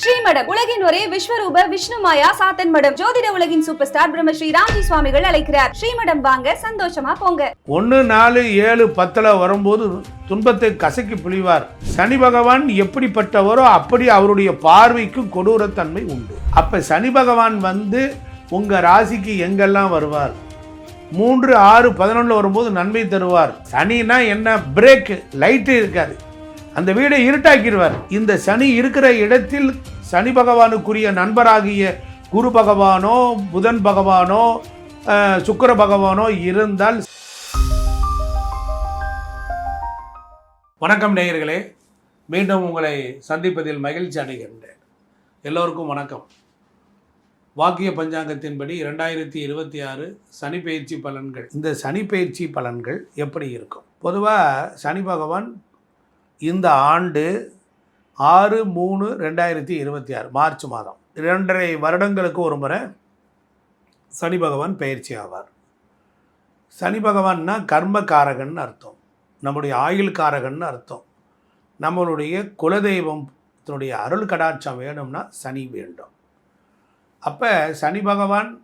ஸ்ரீமடம். உலகின் ஒரே விஸ்வரூப விஷ்ணு மாயா சாத்தன் மடம். ஜோதிட உலகின் சூப்பர் ஸ்டார் பிரம்மஸ்ரீ ராம்ஜி சுவாமிகள் அழைக்கிறார். ஸ்ரீமடம் வாங்க சந்தோஷமா போங்க. ஒன்று நாலு ஏழு பத்தில் வரும்போது துன்பத்தை கசக்கி புழிவார். சனி பகவான் எப்படிப்பட்டவரோ அப்படி அவருடைய பார்வைக்கு கொடூரத்தன்மை உண்டு. அப்போ சனி பகவான் வந்து உங்கள் ராசிக்கு எங்கெல்லாம் வருவார்? மூன்று ஆறு பதினொன்றில் வரும்போது நன்மை தருவார். சனினா என்ன? பிரேக் லைட்டு இருக்காது. அந்த வீடை இருட்டாக்கிடுவார். இந்த சனி இருக்கிற இடத்தில் சனி பகவானுக்குரிய நண்பராகிய குரு பகவானோ புதன் பகவானோ சுக்கர சுக்கிர பகவானோ இருந்தால் வணக்கம் நேயர்களே. மீண்டும் உங்களை சந்திப்பதில் மகிழ்ச்சி அடைகின்றேன். எல்லோருக்கும் வணக்கம். வாக்கிய பஞ்சாங்கத்தின்படி இரண்டாயிரத்தி இருபத்தி ஆறு சனி பயிற்சி பலன்கள். இந்த சனி பயிற்சி பலன்கள் எப்படி இருக்கும்? பொதுவாக சனி பகவான் இந்த ஆண்டு ஆறு மூணு ரெண்டாயிரத்தி இருபத்தி ஆறு மார்ச் மாதம். இரண்டரை வருடங்களுக்கு ஒரு முறை சனி பகவான் பயிற்சி ஆவார். சனி பகவான்னா கர்மகாரகன் அர்த்தம். நம்முடைய ஆயுள் காரகன் அர்த்தம். நம்மளுடைய குலதெய்வத்தினுடைய அருள் கடாட்சம் வேணும்னா சனி வேண்டும். அப்போ சனி பகவான்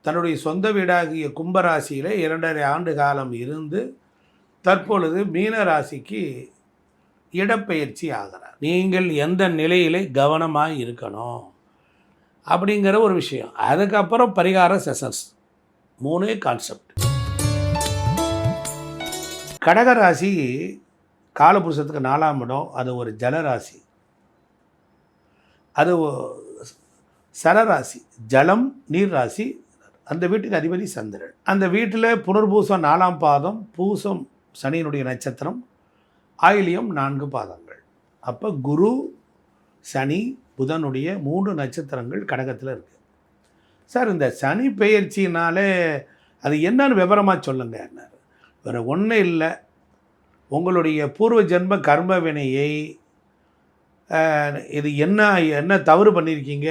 தன்னுடைய சொந்த வீடாகிய கும்பராசியில் இரண்டரை ஆண்டு காலம் இருந்து தற்பொழுது மீன ராசிக்கு இடப்பெயர்ச்சி ஆகிறார். நீங்கள் எந்த நிலையிலே கவனமாக இருக்கணும்? அப்படிங்கிற ஒரு விஷயம். அதுக்கப்புறம் பரிகார செஷன்ஸ் மூணே கான்செப்ட் கடகராசி காலபுருஷத்துக்கு நாலாம் இடம் அது ஒரு ஜலராசி. அது சரராசி ஜலம் நீர் ராசி அந்த வீட்டுக்கு அதிபதி சந்திரன். அந்த வீட்டில் புனர்பூசம் நாலாம் பாதம் பூசம் சனியினுடைய நட்சத்திரம் ஆயிலியம் நான்கு பாதங்கள். அப்போ குரு சனி புதனுடைய மூன்று நட்சத்திரங்கள் கடகத்தில் இருக்குது சார் இந்த சனி பெயர்ச்சினாலே அது என்னன்னு விவரமாக சொல்லுங்க வேறு ஒன்றும் இல்லை. உங்களுடைய பூர்வ ஜென்ம கர்ம வினையை இது என்ன என்ன தவறு பண்ணியிருக்கீங்க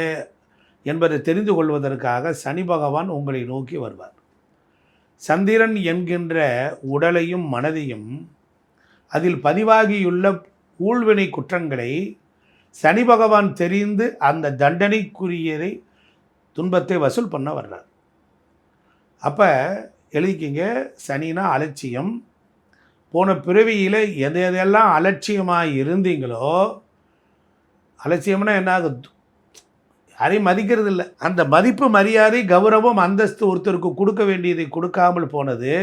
என்பதை தெரிந்து கொள்வதற்காக சனி பகவான் உங்களை நோக்கி வருவார். சந்திரன் என்கின்ற உடலையும் மனதையும் அதில் பதிவாகியுள்ள ஊழ்வினை குற்றங்களை சனி பகவான் தெரிந்து அந்த தண்டனைக்குரியதை துன்பத்தை வசூல் பண்ண வர்றார். அப்போ எழுதிக்கிங்க சனினா அலட்சியம். போன பிறவியில் எது எதெல்லாம் அலட்சியமாக இருந்தீங்களோ அலட்சியம்னா என்ன ஆகுது யாரையும் மதிக்கிறது இல்லை அந்த மதிப்பு மரியாதை கௌரவம் அந்தஸ்து ஒருத்தருக்கு கொடுக்க வேண்டியதை கொடுக்காமல் போனது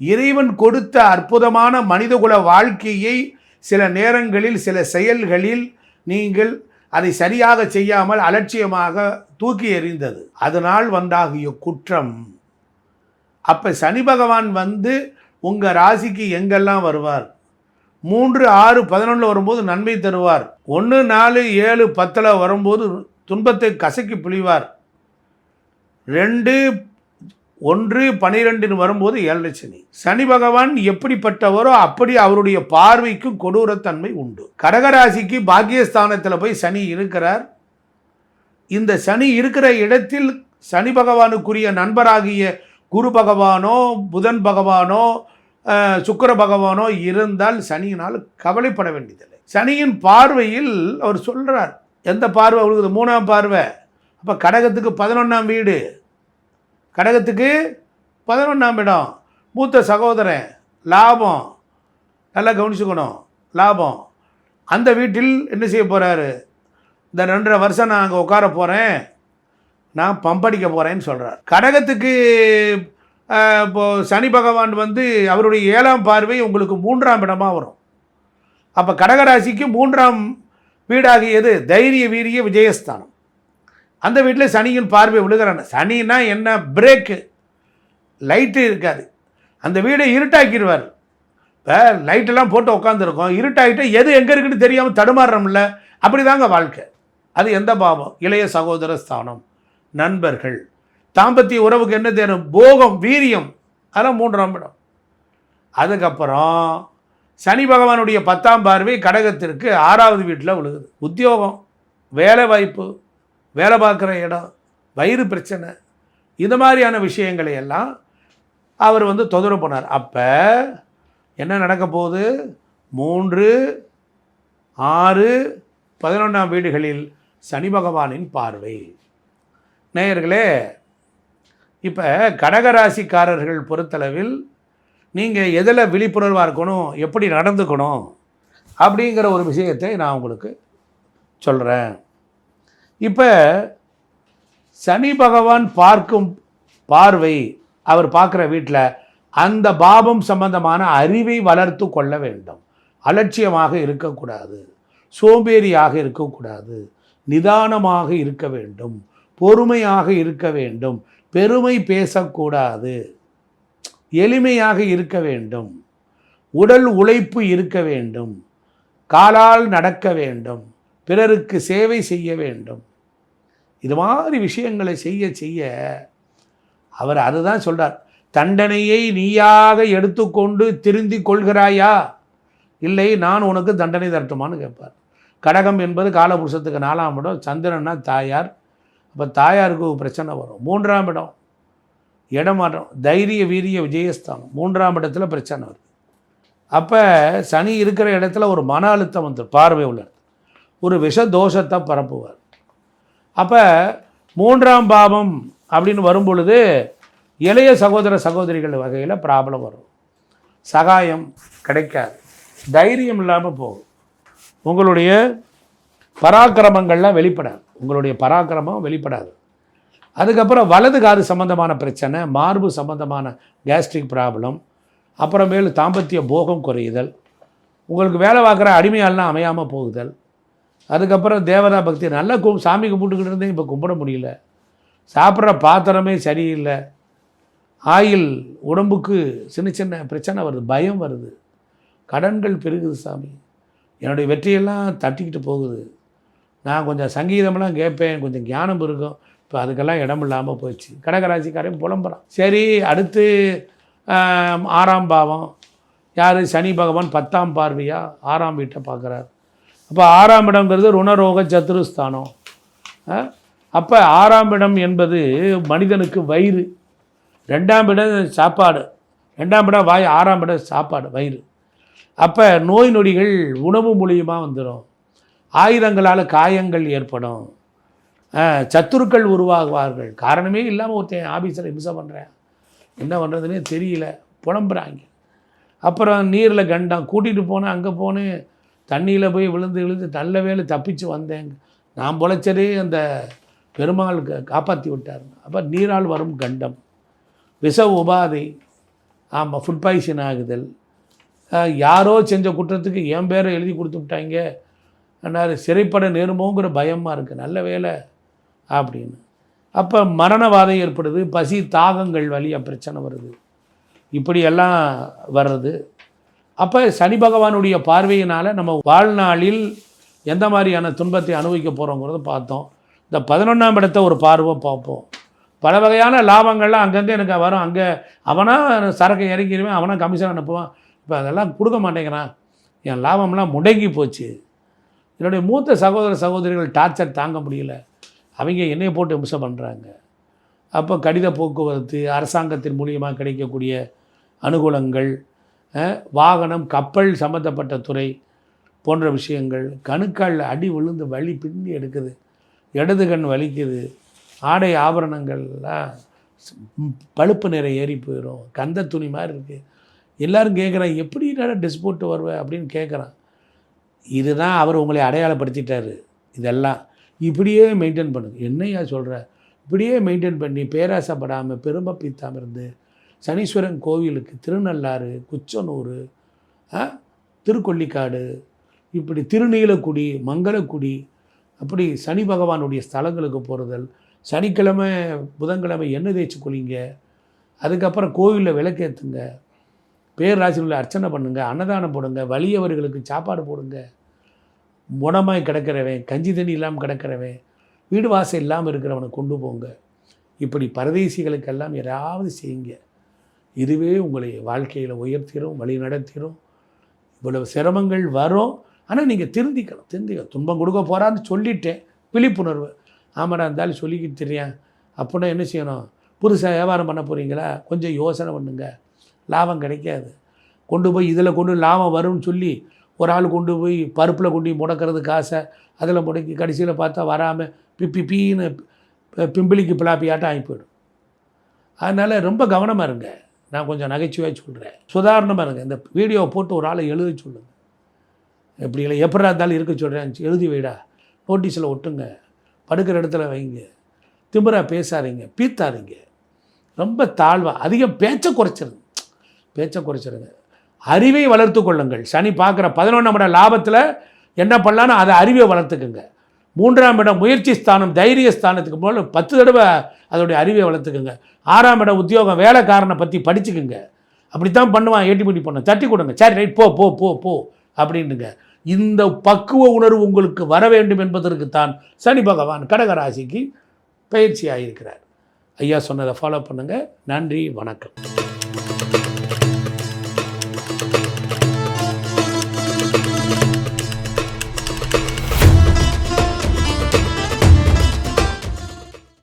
இறைவன் கொடுத்த அற்புதமான மனிதகுல வாழ்க்கையை சில நேரங்களில் சில செயல்களில் நீங்கள் அதை சரியாக செய்யாமல் அலட்சியமாக தூக்கி எறிந்தது. அதனால் வந்தாகிய குற்றம். அப்போ சனி பகவான் வந்து உங்கள் ராசிக்கு எங்கெல்லாம் வருவார்? மூன்று ஆறு பதினொன்றில் வரும்போது நன்மை தருவார். ஒன்று நாலு ஏழு பத்தில் வரும்போது துன்பத்தை கசக்கி புழிவார். ரெண்டு ஒன்று பனிரெண்டுன்னு வரும்போது ஏழரை சனி. சனி பகவான் எப்படிப்பட்டவரோ அப்படி அவருடைய பார்வைக்கு கொடூரத்தன்மை உண்டு. கடகராசிக்கு பாக்கியஸ்தானத்தில் போய் சனி இருக்கிறார். இந்த சனி இருக்கிற இடத்தில் சனி பகவானுக்குரிய நண்பராகிய குரு பகவானோ புதன் பகவானோ சுக்கர சுக்கிர பகவானோ இருந்தால் சனியினால் கவலைப்பட வேண்டியதில்லை. சனியின் பார்வையில் அவர் சொல்கிறார் எந்த பார்வை? அவருக்கு மூணாம் பார்வை. அப்போ கடகத்துக்கு பதினொன்றாம் வீடு. கடகத்துக்கு பதினொன்றாம் இடம். மூத்த சகோதரன் லாபம். நல்லா கவனிச்சுக்கணும். லாபம். அந்த வீட்டில் என்ன செய்ய போகிறாரு இந்த ரெண்டரை வருஷம் நான் அங்கே உட்கார போகிறேன் நான் பம்படிக்க போகிறேன்னு சொல்கிறார் கடகத்துக்கு இப்போது சனி பகவான் வந்து அவருடைய ஏழாம் பார்வை உங்களுக்கு மூன்றாம் இடமாக வரும். அப்போ கடகராசிக்கு மூன்றாம் வீடாகியது தைரிய வீரிய விஜயஸ்தானம். அந்த வீட்டில் சனியின் பார்வை விழுகிறான். சனின்னா என்ன? பிரேக்கு லைட்டு இருக்காது. அந்த வீடை இருட்டாக்கிடுவார். இப்போ லைட்டெல்லாம் போட்டு உட்காந்துருக்கோம் இருட்டாகிட்டு எது எங்கே இருக்குன்னு தெரியாமல் தடுமாறுறோம்ல அப்படி தாங்க வாழ்க்கை. அது எந்த பாவம்? இளைய சகோதர ஸ்தானம். நண்பர்கள். தாம்பத்திய உறவுக்கு என்ன தேரும் போகம் வீரியம். அதெல்லாம் மூன்றாம் இடம். அதுக்கப்புறம் சனி பகவானுடைய பத்தாம் பார்வை கடகத்திற்கு ஆறாவது வீட்டில் விழுகுது. உத்தியோகம் வேலை வாய்ப்பு வேலை பார்க்குற இடம் வயிறு பிரச்சனை இந்த மாதிரியான விஷயங்களை எல்லாம் அவர் வந்து தொந்தரவு பண்ணார். அப்போ என்ன நடக்க போகுது? மூன்று ஆறு பதினொன்றாம் வீடுகளில் சனி பகவானின் பார்வை. நேயர்களே இப்போ கடகராசிக்காரர்கள் பொறுத்தளவில் நீங்கள் எதில் விழிப்புணர்வாக இருக்கணும் எப்படி நடந்துக்கணும் அப்படிங்கிற ஒரு விஷயத்தை நான் உங்களுக்கு சொல்கிறேன் இப்போ சனி பகவான் பார்க்கும் பார்வை அவர் பார்க்குற வீட்டில் அந்த பாபம் சம்பந்தமான அறிவை வளர்த்து கொள்ள வேண்டும். அலட்சியமாக இருக்கக்கூடாது. சோம்பேறியாக இருக்கக்கூடாது. நிதானமாக இருக்க வேண்டும். பொறுமையாக இருக்க வேண்டும். பெருமை பேசக்கூடாது. எளிமையாக இருக்க வேண்டும். உடல் உழைப்பு இருக்க வேண்டும். காலால் நடக்க வேண்டும். பிறருக்கு சேவை செய்ய வேண்டும். இது மாதிரி விஷயங்களை செய்ய செய்ய அவர் அதுதான் சொல்கிறார் தண்டனையை நீயாக எடுத்துக்கொண்டு திருந்தி கொள்கிறாயா? இல்லை நான் உனக்கு தண்டனை தரட்டுமான்னு கேட்பார். கடகம் என்பது காலபுருஷத்துக்கு நாலாம் இடம் சந்திரன்னா தாயார். அப்போ தாயாருக்கு ஒரு பிரச்சனை வரும். மூன்றாம் இடம் இடமாற்றம் தைரிய வீரிய விஜயஸ்தானம். மூன்றாம் இடத்துல பிரச்சனை வருது. அப்போ சனி இருக்கிற இடத்துல ஒரு மன அழுத்தம் வந்து பார்வை உள்ள ஒரு விஷ தோஷத்தை பரப்புவார். அப்போ மூன்றாம் பாவம் அப்படின்னு வரும்பொழுது இளைய சகோதர சகோதரிகள் வகையில் ப்ராப்ளம் வரும். சகாயம் கிடைக்காது. தைரியம் இல்லாமல் போகும். உங்களுடைய பராக்கிரமங்கள்லாம் வெளிப்படாது. உங்களுடைய பராக்கிரமம் வெளிப்படாது. அதுக்கப்புறம் வலது காது சம்பந்தமான பிரச்சனை மார்பு சம்பந்தமான கேஸ்ட்ரிக் ப்ராப்ளம் அப்புறமேல் தாம்பத்திய போகம் குறையுதல் உங்களுக்கு வேலை பார்க்குற அடிமையாலாம் அமையாமல் போகுதல் அதுக்கப்புறம் தேவதா பக்தி நல்லா கு சாமி கும்பிட்டுக்கிட்டு இருந்தேன் இப்போ கும்பிட முடியல. சாப்பிட்ற பாத்திரமே சரியில்லை. ஆயில் உடம்புக்கு சின்ன சின்ன பிரச்சனை வருது பயம் வருது. கடன்கள் பெருகுது சாமி. என்னுடைய வெற்றியெல்லாம் தட்டிக்கிட்டு போகுது. நான் கொஞ்சம் சங்கீதம்லாம் கேட்பேன் கொஞ்சம் ஞானம் இருக்கும் இப்போ அதுக்கெல்லாம் இடம் இல்லாமல் போயிடுச்சு கடகராசிக்காரையும் புலம்புறான். சரி அடுத்து ஆறாம் பாவம். யார்? சனி பகவான் பத்தாம் பார்வையாக ஆறாம் வீட்டை பார்க்குறாரு. அப்போ ஆறாம் இடங்கிறது ருணரோக சத்துருஸ்தானம் அப்போ ஆறாம் இடம் என்பது மனிதனுக்கு வயிறு. ரெண்டாம் இடம் சாப்பாடு. ரெண்டாம் இடம் வாய் ஆறாம் இடம் சாப்பாடு வயிறு. அப்போ நோய் நொடிகள் உணவு மூலியமாக வந்துடும் ஆயுதங்களால் காயங்கள் ஏற்படும். சத்துருக்கள் உருவாகுவார்கள். காரணமே இல்லாமல் ஒருத்தன் ஆஃபீஸில் இம்சை பண்ணுறேன் என்ன பண்ணுறதுனே தெரியல. புலம்புறாங்க. அப்புறம் நீரில் கண்டம். கூட்டிகிட்டு போனேன் அங்கே போனேன் தண்ணியில் போய் விழுந்து விழுந்து நல்ல வேலை தப்பிச்சு வந்தேங்க நான் பொழைச்சதே அந்த பெருமாள் காப்பாற்றி விட்டார். அப்போ நீரால் வரும் கண்டம். விஷ உபாதை. ஆமாம் ஃபுட் பாய்சன் ஆகுதல். யாரோ செஞ்ச குற்றத்துக்கு என் பேரை எழுதி கொடுத்து விட்டாங்க. ஆனால் சிறைப்பட நேருமோங்கிற பயமாக இருக்குது நல்ல வேலை அப்படின்னு. அப்போ மரணவாதை ஏற்படுது. பசி தாகங்கள் வழியாக பிரச்சனை வருது. இப்படியெல்லாம் வர்றது. அப்போ சனி பகவானுடைய பார்வையினால் நம்ம வாழ்நாளில் எந்த மாதிரியான துன்பத்தை அனுபவிக்க போகிறோங்கிறத பார்த்தோம். இந்த பதினொன்றாம் இடத்த ஒரு பார்வை பார்ப்போம். பல வகையான லாபங்கள்லாம் அங்கங்கே எனக்கு வரும். அங்கே அவனாக சரக்கு இறக்கிடுவேன் அவனாக கமிஷன் அனுப்புவான். இப்போ அதெல்லாம் கொடுக்க மாட்டேங்கிறான். என் லாபம்லாம் முடங்கி போச்சு. என்னுடைய மூத்த சகோதர சகோதரிகள் டார்ச்சர் தாங்க முடியல. அவங்க என்னையை போட்டு இம்சம் பண்ணுறாங்க அப்போ கடித போக்குவரத்து அரசாங்கத்தின் மூலியமாக கிடைக்கக்கூடிய அனுகூலங்கள் வாகனம் கப்பல் சம்மந்தப்பட்ட துறை போன்ற விஷயங்கள் கணுக்கால் அடி விழுந்து வலி பின்னி எடுக்குது இடது கண் வலிக்குது ஆடை ஆபரணங்கள்லாம் பழுப்பு நிறம் ஏறி போயிடும் கந்த துணி மாதிரி இருக்குது எல்லோரும் கேட்குறான் எப்படி ட்ரெஸ் போட்டு வருவேன் அப்படின்னு கேட்குறான் இதுதான் அவர் உங்களை அடையாளப்படுத்திட்டாரு இதெல்லாம். இப்படியே மெயின்டைன் பண்ணுங்க என்னையா சொல்கிற இப்படியே மெயின்டைன் பண்ணி பேராசைப்படாமல் பெருமை பீத்தாமல் இருந்து சனீஸ்வரன் கோவிலுக்கு திருநள்ளாறு குச்சனூர் திருக்கொல்லிக்காடு இப்படி திருநீலக்குடி மங்களக்குடி அப்படி சனி பகவானுடைய ஸ்தலங்களுக்கு போகிறதல் சனிக்கிழமை புதன்கிழமை எண்ணெய் தேய்ச்சி குளிங்க அதுக்கப்புறம் கோவிலில் விளக்கேற்றுங்க பேராசிரியர்களை அர்ச்சனை பண்ணுங்கள் அன்னதானம் போடுங்க வலியவர்களுக்கு சாப்பாடு போடுங்க முடமாய் கிடக்கிறவன் கஞ்சி தண்ணி இல்லாமல் கிடக்கிறவன் வீடு வாசல் இல்லாமல் இருக்கிறவனை கொண்டு போங்க இப்படி பரதேசிகளுக்கெல்லாம் யாராவது செய்யுங்க. இதுவே உங்களை வாழ்க்கையில் உயர்த்திடும் வழி நடத்திடும் இவ்வளவு சிரமங்கள் வரும். ஆனால் நீங்கள் திருந்திக்கணும் திருந்திக்க துன்பம் கொடுக்க போகிறான்னு சொல்லிட்டேன். விழிப்புணர்வு. ஆமாடா இருந்தாலும் சொல்லிக்கிட்டு தெரியும் அப்படின்னா என்ன செய்யணும்? புதுசாக வியாபாரம் பண்ண போகிறீங்களா கொஞ்சம் யோசனை பண்ணுங்க. லாபம் கிடைக்காது. கொண்டு போய் இதில் கொண்டு லாபம் வரும்னு சொல்லி ஒரு ஆள் கொண்டு போய் பருப்பில் கொண்டு போய் முடக்கிறது காசை அதில் முடக்கி கடைசியில் பார்த்தா வராமல் பிப்பி பீன்னு பி- பிம்பிளிக்கு பிளாப்பியாட்டம் ஆகி போயிடும். அதனால் ரொம்ப கவனமாக இருங்க. நான் கொஞ்சம் நகைச்சுவையாக சொல்கிறேன் சுதாரணமாக இருங்க இந்த வீடியோவை போட்டு ஒரு ஆளை எழுத சொல்லுங்க. இப்படி இல்லை எப்படா இருந்தாலும் இருக்க சொல்கிறேன் எழுதி வைடா. நோட்டீஸில் ஒட்டுங்க. படுக்கிற இடத்துல வைங்க. திமுறாக பேசாதீங்க பீத்தாதீங்க. ரொம்ப தாழ்வாக அதிகம் பேச்சை குறைச்சிருங்க. பேச்சை குறைச்சிருங்க. அறிவை வளர்த்து கொள்ளுங்கள். சனி பார்க்குற பதினொன்றாம் இடம் லாபத்தில் என்ன பண்ணலான்னு அதை அறிவை வளர்த்துக்குங்க. மூன்றாம் இடம் முயற்சி ஸ்தானம் தைரிய ஸ்தானத்துக்கு போல பத்து தடவை அதோடைய அறிவை வளர்த்துக்குங்க. ஆறாம் இடம் உத்தியோகம் வேலைக்காரனை பற்றி படிச்சுக்குங்க. அப்படித்தான் பண்ணுவான் ஏட்டிப்பட்டி பண்ண. தட்டி கொடுங்க. சரி ரைட் போ போ போ போ அப்படின்னுங்க. இந்த பக்குவ உணர்வு உங்களுக்கு வர வேண்டும் என்பதற்கு தான் சனி பகவான் கடகராசிக்கு பயிற்சி ஆகியிருக்கிறார் ஐயா சொன்னதை ஃபாலோ பண்ணுங்கள் நன்றி வணக்கம்.